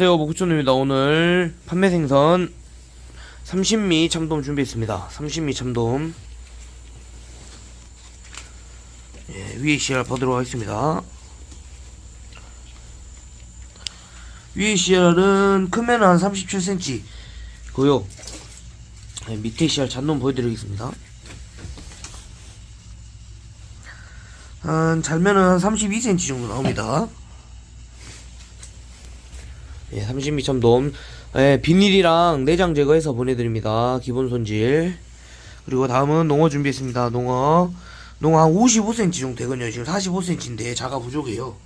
안녕하세요 목구촌입니다. 오늘 판매 생선 30미 참돔 준비했습니다. 30미 참돔. 예, 위에 씨알 보도록 하겠습니다. 위에 씨알은 크면 한 37cm 고요. 예, 밑에 씨알 잔돔 보여드리겠습니다. 한 잘면은 한 32cm 정도 나옵니다 예, 30미 참돔. 예, 비닐이랑 내장 제거해서 보내드립니다. 기본 손질. 그리고 다음은 농어 준비했습니다. 농어. 농어 한 55cm 정도 되거든요. 지금 45cm인데 자가 부족해요.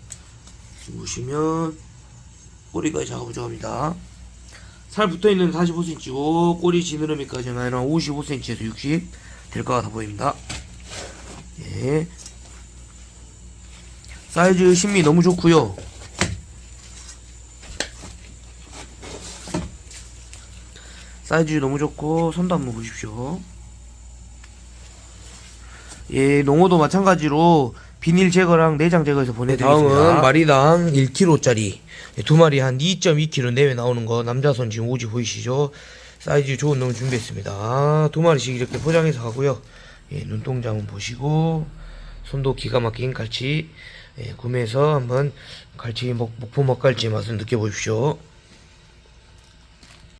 지금 보시면 꼬리가 자가 부족합니다. 살 붙어있는 45cm고 꼬리 지느러미까지는 한 55cm에서 60 될 것 같아 보입니다. 예. 사이즈 신미 너무 좋고요. 사이즈 너무 좋고 손도 한번 보십시오. 예, 농어도 마찬가지로 비닐 제거랑 내장 제거해서 보내드리겠습니다. 다음은 마리당 1kg짜리 두 마리 한 2.2kg 내외 나오는 거 남자손 지금 오지 보이시죠? 사이즈 좋은 놈 준비했습니다. 두 마리씩 이렇게 포장해서 가고요. 예, 눈동자 한번 보시고 손도 기가 막힌 갈치 예, 구매해서 한번 갈치 목, 목포 먹갈치 맛을 느껴보십시오.